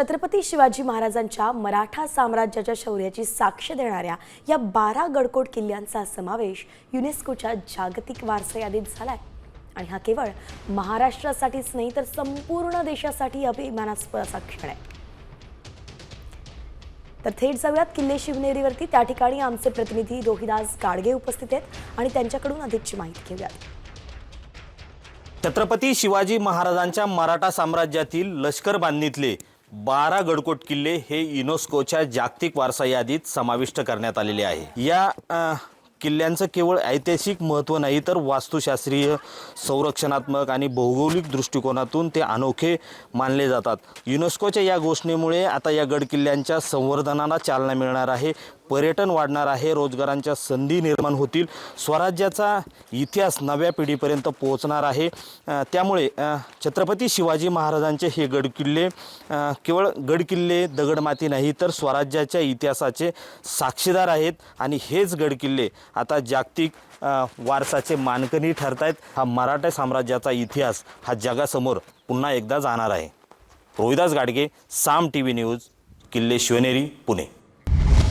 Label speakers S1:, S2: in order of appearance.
S1: छत्रपती शिवाजी महाराजांच्या मराठा साम्राज्याच्या शौर्याची साक्ष देणाऱ्या या बारा गडकोट किल्ल्यांचा समावेश युनेस्कोच्या जागतिक वारसा यादीत झालाय. आणि हा केवळ महाराष्ट्रासाठीच नाही तर संपूर्ण देशासाठी अभिमानास्पद असा क्षण आहे. तर थेट जाऊयात किल्ले शिवनेरीवरती. त्या ठिकाणी आमचे प्रतिनिधी रोहिदास गाडगे उपस्थित आहेत आणि त्यांच्याकडून अधिकची माहिती घेऊयात.
S2: छत्रपती शिवाजी महाराजांच्या मराठा साम्राज्यातील लष्कर बांधणीतले बारा गडकोट किल्ले हे युनेस्कोच्या जागतिक वारसा यादीत समाविष्ट करण्यात आलेले आहे. या किल्ल्यांचं केवळ ऐतिहासिक महत्त्व नाही तर वास्तुशास्त्रीय संरक्षणात्मक आणि भौगोलिक दृष्टिकोनातून ते अनोखे मानले जातात. युनेस्कोच्या या घोषणेमुळे आता या गडकिल्ल्यांच्या संवर्धनाला चालना मिळणार आहे. पर्यटन वाढणार आहे रोजगारांच्या संधी निर्माण होतील स्वराज्याचा इतिहास नव्या पिढीपर्यंत पोहोचणार आहे. त्यामुळे छत्रपती शिवाजी महाराजांचे हे गडकिल्ले केवळ गडकिल्ले दगडमाती नाही तर स्वराज्याच्या इतिहासाचे साक्षीदार आहेत. आणि हेच गडकिल्ले आता जागतिक वारसाचे मानकनी ठरत आहेत हा मराठा साम्राज्याचा इतिहास हा जगासमोर पुन्हा एकदा जाणार आहे. Rohidas Gadge Saam T V news किल्ले शिवनेरी पुणे.